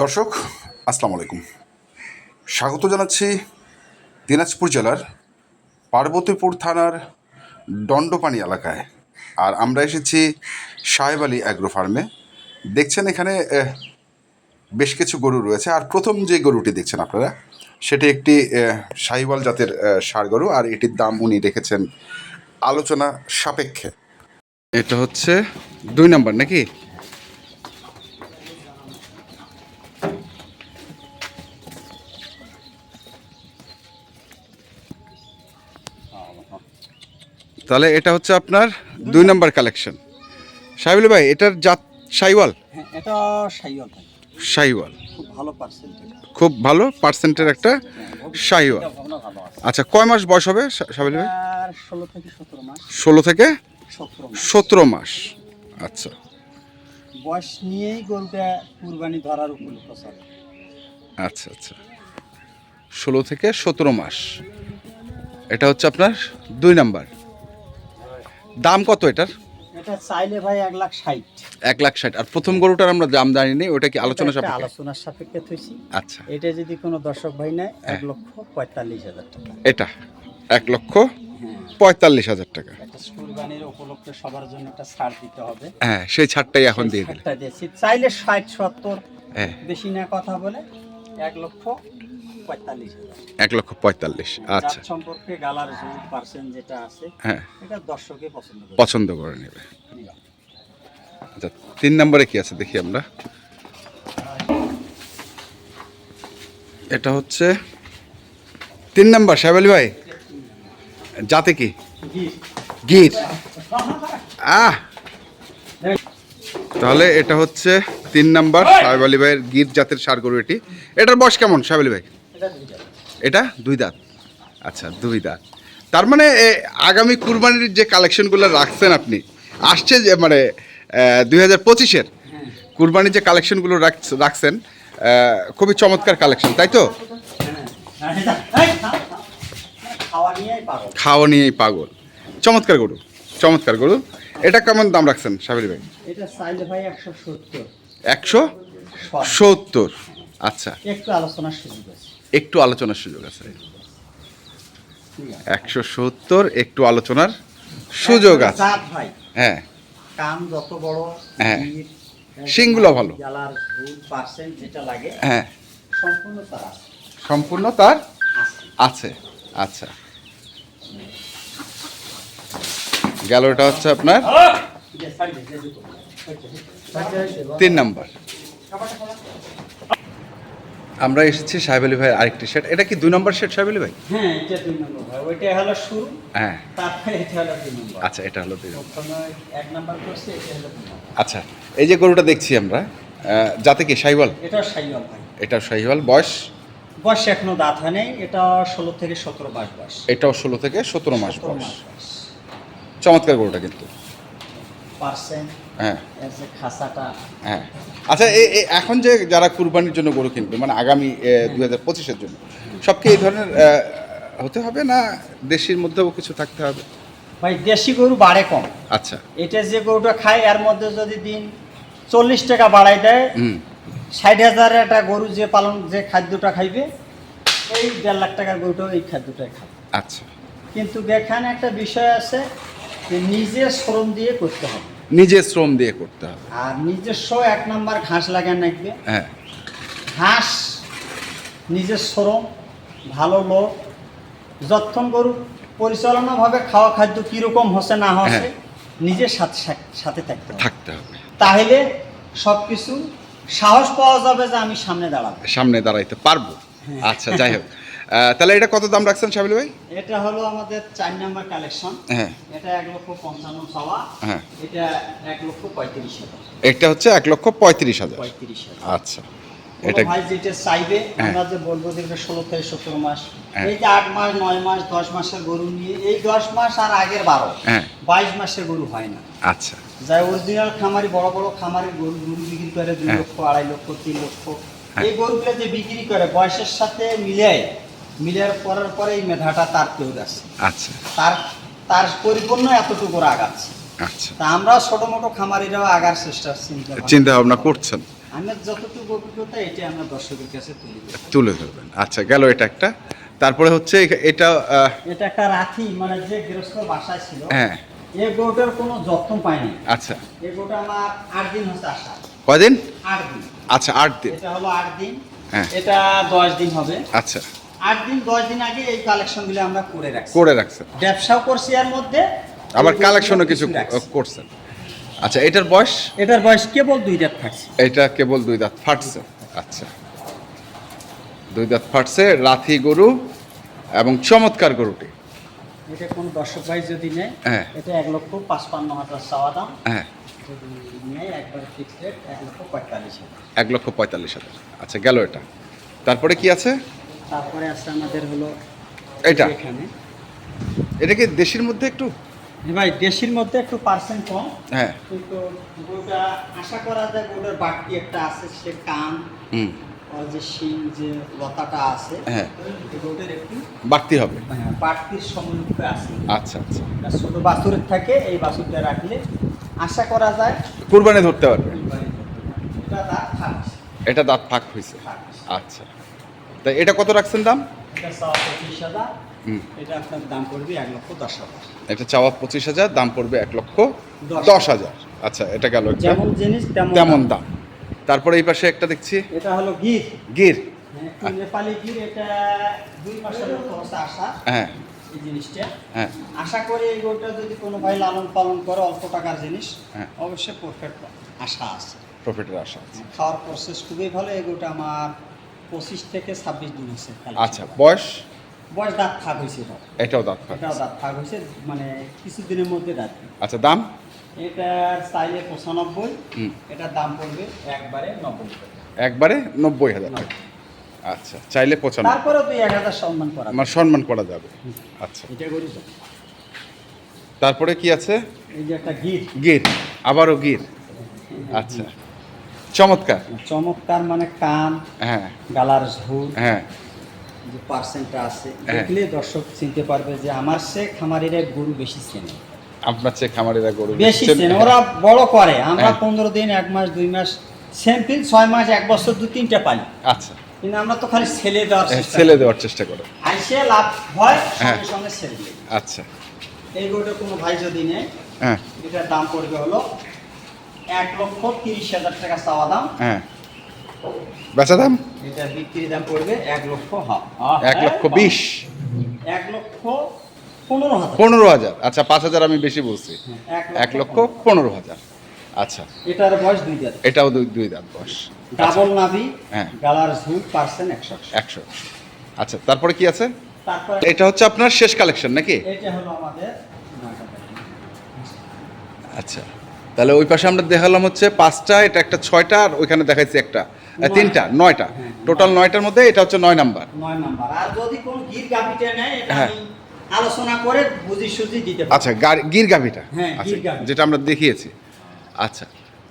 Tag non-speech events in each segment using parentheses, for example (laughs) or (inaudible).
দর্শক আসসালামু আলাইকুম। স্বাগত জানাচ্ছি দিনাজপুর জেলার পার্বতীপুর থানার দণ্ডপানি এলাকায়। আর আমরা এসেছি সাহেব আলী অ্যাগ্রো ফার্মে দেখছেন এখানে বেশ কিছু গরু রয়েছে। আর প্রথম যে গরুটি দেখছেন আপনারা সেটি একটি আহ, শাহিওয়াল জাতের সার গরু। আর এটির দাম উনি রেখেছেন আলোচনা সাপেক্ষে। এটা হচ্ছে দুই নাম্বার নাকি? তাহলে এটা হচ্ছে আপনার দুই নম্বর কালেকশন সাহেবুল ভাই এটার জাত সাইওয়াল? হ্যাঁ এটা সাইওয়াল সাইওয়াল। খুব ভালো পার্সেন্টেজ পার্সেন্টের একটা সাইওয়াল। ভালো আছে। আচ্ছা কয় মাস বয়স হবে সাহেবুল ভাই? ষোলো থেকে সতেরো মাস। আচ্ছা। বয়স নিয়েই গরুটা কুরবানি ধরার চলে আচ্ছা আচ্ছা। ষোলো থেকে সতেরো মাস। এটা হচ্ছে আপনার দুই নাম্বার। দাম কত এটার? এটা চাইলে ভাই এক লাখ ষাট। এক লাখ ষাট। আর প্রথম গরুটার আমরা দাম জানি ওটা কি আলোচনা সাপেক্ষে? আলোচনার সাপেক্ষে থইছি। আচ্ছা। এটা যদি কোনো দর্শক ভাই নেয় এক হ্যাঁ। লক্ষ পঁয়তাল্লিশ হাজার টাকা। এটা? এক লক্ষ হ্যাঁ। পঁয়তাল্লিশ হাজার টাকা। কুরবানির উপলক্ষে সবার জন্য একটা ছাড় দিতে হবে। হ্যাঁ সেই ছাড়টাই এখন দিয়ে দিলেন ছাড়টা দিয়েছি। চাইলে ষাট সত্তর হ্যাঁ। বেশি না কথা বলে এক লক্ষ পঁয়তাল্লিশ এক লক্ষ পঁয়তাল্লিশ আচ্ছা। সম্পর্কে গালার পার্সেন্ট যেটা আছে হ্যাঁ। এটা দর্শকে পছন্দ করে। পছন্দ করে নেবে। আচ্ছা তিন নম্বরে কি আছে দেখি আমরা। এটা হচ্ছে তিন নাম্বার সাহেব আলী ভাই। যাতে কি? গির। আহ! তাহলে এটা হচ্ছে তিন নাম্বার সাহেব আলী ভাইয়ের গির জাতের সার গরু এটি এটার বয়স কেমন সাহেব আলী ভাই? এটা? দুই দাঁত। আচ্ছা দুই দাঁত। তার মানে আগামী কুরবানির যে কালেকশনগুলো রাখছেন আপনি আসছে যে মানে দুই হাজার পঁচিশের। কুরবানির যে কালেকশনগুলো রাখ- রাখছেন খুবই চমৎকার কালেকশন তাই তো। খাওয়া নিয়েই পাগল। চমৎকার গরু চমৎকার গরু। এটা কেমন দাম রাখছেন সাবির ভাই একশো সত্তর। একশো সত্তর। আচ্ছা। একটু আলোচনার সুযোগ আছে। একটু আলোচনার সুযোগ আছে। একশো সত্তর একটু আলোচনার সুযোগ আছে। হ্যাঁ। কান যত বড় হ্যাঁ। গির, শিংগুলো ভালো। হ্যাঁ। সম্পূর্ণ তার আছে। আচ্ছা। গেল এটা হচ্ছে আপনার তিন নাম্বার। আমরা এসেছি সাহেব আলী ভাইয়ের আরেকটি সেট এটা কি দুই নম্বর সেট সাহেব আলী ভাই? হ্যাঁ এটা দুই নম্বর ভাই। ওইটা হলো শুরু হ্যাঁ। তারপরে এটা হলো দুই নম্বর। আচ্ছা এটা হলো দুই নম্বর। এক নাম্বার করছে এটা হলো দুই আচ্ছা এই যে গরুটা দেখছি আমরা যাতে কি সাইওয়াল? এটা সাইওয়াল ভাই। এটা সাইওয়াল বয়স? বয়স এখনও দাঁত হয় নাই এটা ষোলো থেকে সতেরো মাস বয়স। এটাও ষোলো থেকে সতেরো মাস বয়স। চমৎকার গরুটা কিন্তু। পার্সেন্ট। হ্যাঁ। খাসাটা। হ্যাঁ। আচ্ছা এখন যে যারা কুরবানির জন্য গরু কিনবে মানে আগামী দুই হাজার পঁচিশের জন্য সবকে এই ধরনের হতে হবে না দেশির মধ্যেও কিছু থাকতে হবে? ভাই দেশি গরু বাড়ে কম। আচ্ছা। এটা যে গরুটা খায় এর মধ্যে যদি দিন চল্লিশ টাকা বাড়াই দেয় ষাট হাজার একটা গরু যে পালন যে খাদ্যটা খাইবে এই দেড় লাখ টাকার গরুটাও এই খাদ্যটাই খাবে। আচ্ছা। কিন্তু এখানে একটা বিষয় আছে যে নিজের শ্রম দিয়ে করতে হবে। নিজে শ্রম দিয়ে করতে হবে। আর নিজস্ব এক নাম্বার ঘাস লাগান রাখবে হ্যাঁ। ঘাস নিজের শ্রম ভালো লোক যতক্ষণ গরু পরিচালনাভাবে খাওয়া খাদ্য কীরকম হচ্ছে না হচ্ছে হ্যাঁ। নিজের সাথে সাথে থাকতে থাকতে হবে। তাহলে সব কিছু সাহস পাওয়া যাবে যে আমি সামনে দাঁড়াবো। সামনে দাঁড়াইতে পারব। আচ্ছা যাই হোক। (laughs) তাহলে এটা কত দাম রাখছেন সাবিল ভাই? এটা হলো আমাদের চার নাম্বার কালেকশন। হ্যাঁ। এটা এক লক্ষ পঞ্চান্ন পাওয়া। হ্যাঁ। এটা এক লক্ষ পঁয়ত্রিশ হাজার। এটা হচ্ছে এক লক্ষ পঁয়ত্রিশ হাজার। পঁয়ত্রিশ হাজার। আচ্ছা। এটা ভাই যেটা চাইবে হ্যাঁ। আমরা যে বলব যে ষোলো থেকে সতেরো মাস। হ্যাঁ। এই যে আট মাস নয় মাস দশ মাসের গরু নিয়ে এই দশ মাস আর আগের বারো হ্যাঁ। বাইশ মাসের গরু হয় না। আচ্ছা। যাই অরিজিনাল খামারি বড় বড় খামারি গরু গরু বিক্রি করে দুই। লক্ষ আড়াই লক্ষ তিন লক্ষ। এই গরুগুলো যে বিক্রি করে বয়সের সাথে মিলে মিলের পরের পরে এই মেধাটা তার কেউ গেছে আচ্ছা। তার তার পরিপূর্ণ এতটুকু আগাচ্ছে আচ্ছা। তা আমরা ছোট মোটো খামারিরাও আগার চেষ্টা চিন্তা চিন্তা ভাবনা করছেন? আমার যতটুকু অভিজ্ঞতা এটা আমরা দর্শকের কাছে তুলে তুলে ধরবেন। আচ্ছা গেল এটা একটা। তারপরে হচ্ছে এটা এটা একটা রাখি মানে যে গৃহস্থ বাসায় ছিল হ্যাঁ। এই গরুটার কোনো যত্ন পায়নি। আচ্ছা। এই গোটা আমার আট দিন হচ্ছে আসা কদিন আট দিন। আচ্ছা আট দিন। এটা হলো আট দিন। হ্যাঁ। এটা দশ দিন হবে। আচ্ছা। আট দিন দশ দিন আগে এই কালেকশনগুলো আমরা করে রাখছি। করে রাখছেন। ব্যবসাও করছি এর মধ্যে। আবার কালেকশনও কিছু। করছেন। আচ্ছা এটার বয়স? এটার বয়স কেবল দুই রাত থাকছে এটা কেবল দুই দাঁত ফাটছে। আচ্ছা। দুই দাঁত ফাটছে রাথি গরু এবং চমৎকার গরুটি। এটা কোনো দর্শক ভাই যদি নেয় হ্যাঁ। এটা এক লক্ষ পাঁচপান্ন হাজার চাওয়া দাম। হ্যাঁ। এক লক্ষ পঁয়তাল্লিশ হাজার। আচ্ছা গেল এটা। তারপরে কি আছে? তারপরে আছে আমাদের হলো এটা এখানে। এটা কি দেশের মধ্যে একটু? হ্যাঁ ভাই দেশির মধ্যে একটু পার্সেন্ট কম। হ্যাঁ। কিন্তু গরুটা আশা করা যায় গরুটার বাড়তি একটা আছে সে কান হুম। আর যে শিং যে লতাটা আছে হ্যাঁ। এই একটু বাড়তি হবে। হ্যাঁ, বাড়তির সম্মুখে আছে। আচ্ছা আচ্ছা। ছোট বাছুরের থাকে এই বাছুরটা রাখলে আশা করা যায় কুরবানি ধরতে পারবে। এটা তার থাকছে এটা দাঁত ফাঁক হয়েছে। আচ্ছা। তা এটা কত রাখছেন দাম? এটা চাওয়া পঁচিশ হাজার। এটা আপনার দাম পড়বে এক লক্ষ দশ হাজার। এটা চাওয়া পঁচিশ হাজার দাম পড়বে এক লক্ষ দশ। হাজার। আচ্ছা এটা গেল যেমন জিনিস তেমন দাম। তারপরে এই পাশে একটা দেখছি। এটা হলো গির। গির। হ্যাঁ, নেপালি গির এটা দুই মাসের মতো হ্যাঁ। এই জিনিসটা। হ্যাঁ। আশা করি এই গরুটা যদি কোনো ভাই লালন পালন করে অল্প টাকার জিনিস হ্যাঁ। অবশ্যই পারফেক্ট আশা আছে। প্রফিটের আশা আছে। খাওয়ার প্রসেস খুবই ভালো। এই গরুটা আমার পঁচিশ থেকে ছাব্বিশ দিন হচ্ছে আচ্ছা বয়স? বয়স দাঁত থাক হয়েছে এটা এটাও দাঁত ফাঁক। এটাও দাঁত থাক হয়েছে মানে কিছুদিনের মধ্যে দাঁত। আচ্ছা দাম? এটার চাইলে পঁচানব্বই হুম। এটার দাম পড়বে একবারে নব্বই। একবারে নব্বই হাজার টাকা। আচ্ছা চাইলে পঁচানব্বই। তারপরে তুই এক হাজার সম্মান করা আমার সম্মান করা যাবে। আচ্ছা। এটা করি তারপরে কি আছে? এই যে একটা গির। গির আবারও গির। আচ্ছা। চমৎকার। চমৎকার মানে কান হ্যাঁ। গালার ঝুল হ্যাঁ। যে পার্সেন্টটা আছে হ্যাঁ। দেখলে দর্শক চিনতে পারবে যে আমার সে খামারিরা গরু বেশি চেনে। আপনার চেয়ে খামারিরা গরু বেশি চেনে ওরা বড় করে। আমরা হ্যাঁ। পনেরো দিন এক মাস দুই মাস স্যাম্পিল ছয় মাস এক বছর দু তিনটা পাই। আচ্ছা। কিন্তু আমরা তো খালি ছেলে দেওয়ার হ্যাঁ, ছেলে দেওয়ার চেষ্টা করো। আইসে লাভ হয়। সঙ্গে সঙ্গে দিই। আচ্ছা। এই গরুটা কোনো ভাই যদি নেয় হ্যাঁ। এটার দাম পড়বে হলো এক লক্ষ তিরিশ হাজার টাকা চাওয়া দাম। হ্যাঁ। বেচা দাম? এটার বিক্রি দাম পড়বে এক লক্ষ এক লক্ষ বিশ। এক লক্ষ পনেরো হাজার। আচ্ছা পাঁচ হাজার আমি বেশি বলছি। হ্যাঁ, এক লক্ষ পনেরো হাজার। আচ্ছা। এটার বয়স দুই দাঁত। এটাও দুই দুই দাঁত বয়স। ডাবল নাভি হ্যাঁ। গালার ঝুল পার্সেন্ট একশো। একশো। আচ্ছা তারপরে কি আছে? এটা হচ্ছে আপনার শেষ কালেকশন নাকি? এটা হলো আমাদের আচ্ছা। তাহলে ওই পাশে আমরা দেখালাম হচ্ছে পাঁচটা এটা একটা ছয়টা আর ওইখানে দেখাইছি একটা। তিনটা নয়টা। হ্যাঁ, টোটাল নয়টার মধ্যে এটা হচ্ছে নয় নাম্বার। নয় নাম্বার। আর যদি কোন গির গাভিটা নেয় এটা হ্যাঁ। আলোচনা করে বুঝি সুঝি দিতে আচ্ছা গির গাভিটা? হ্যাঁ, আচ্ছা। যেটা আমরা দেখিয়েছি। আচ্ছা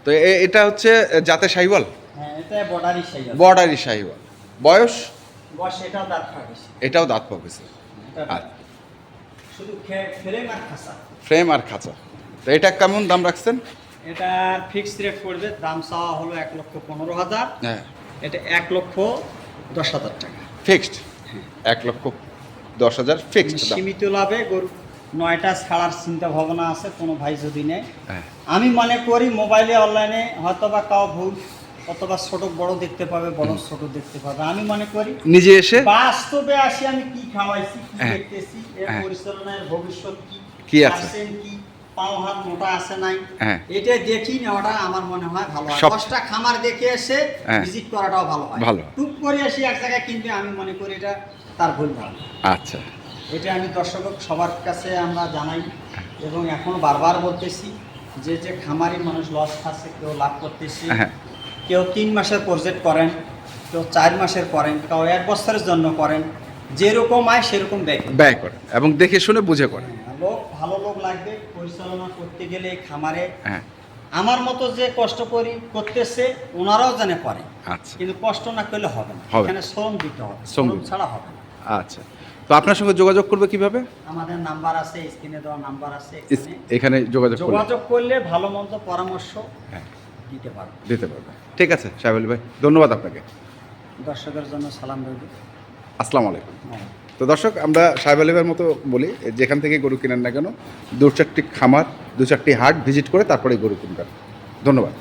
তো এটা হচ্ছে জাতে হ্যাঁ এটা বর্ডারি সাহিওয়াল। বয়স? বয়স এটাও দাঁত ফাঁকেছে এটাও দাঁত পাবেছে এটা আর শুধু ফ্রেম আর খাসা ফ্রেম আর খাঁচা। তো এটা কেমন দাম রাখছেন? এটা ফিক্সড রেট পড়বে দাম চাওয়া হলো এক লক্ষ পনেরো হাজার। হ্যাঁ। এটা এক লক্ষ দশ হাজার টাকা। ফিক্সড এক লক্ষ দশ হাজার ফিক্সড দাম। সীমিত লাভে গরু নয়টা ছাড়ার চিন্তা ভাবনা আছে কোনো ভাই যদি নেয়। হ্যাঁ। আমি মনে করি মোবাইলে অনলাইনে হয়তো বা কাউ ভুল অথবা ছোট বড় দেখতে পাবে বড় ছোট দেখতে পাবে। আমি মনে করি নিজে এসে? বাস্তবে আসি আমি কি খাওয়াইছি কি হ্যাঁ। দেখতেছি এর হ্যাঁ। পরিচালনার ভবিষ্যৎ কি কি আছে? কি পাও হাত মোটা আছে নাই। হ্যাঁ। এটা দেখি নেওয়াটা আমার মনে হয় ভালো হয়। দশটা খামার দেখে এসে হ্যাঁ। ভিজিট করাটাও ভালো হয়। টুক করে আসি এক জায়গায় কিনবে আমি মনে করি এটা তার ভুল ধারণা। আচ্ছা। এটা আমি দর্শক সবার কাছে আমরা জানাই এবং এখন বারবার বলতেছি যে যে খামারি মানুষ লস খাচ্ছে কেউ লাভ করতেছে হ্যাঁ। কেউ তিন মাসের প্রজেক্ট করেন কেউ চার মাসের করেন কেউ এক বছরের জন্য করেন যেরকম আয় সেরকম ব্যয় ব্যয় করে এবং দেখে শুনে বুঝে করে লোক ভালো লোক লাগবে পরিচালনা করতে গেলে এই খামারে হ্যাঁ। আমার মতো যে কষ্ট করি করতেছে ওনারাও জানে পারে আচ্ছা। কিন্তু কষ্ট না করলে হবে না। এখানে শ্রম দিতে হবে। শ্রম ছাড়া হবে না। আচ্ছা। তো আপনার সঙ্গে যোগাযোগ করবে কীভাবে? আমাদের নাম্বার আছে স্ক্রিনে দেওয়া নাম্বার আছে এখানে। যোগাযোগ যোগাযোগ করলে ভালো মন্দ পরামর্শ হ্যাঁ। দিতে পারব। দিতে পারবে। ঠিক আছে সাহেব ভাই ধন্যবাদ আপনাকে। দর্শকের জন্য সালাম রইল। আসসালামু আলাইকুম। তো দর্শক, আমরা সাহেব আলিবের মতো বলি, যেখান থেকে গরু কেনেন না কেন, দু চারটি খামার, দু চারটি হাট ভিজিট করে তারপরে গরু কিনবেন। ধন্যবাদ।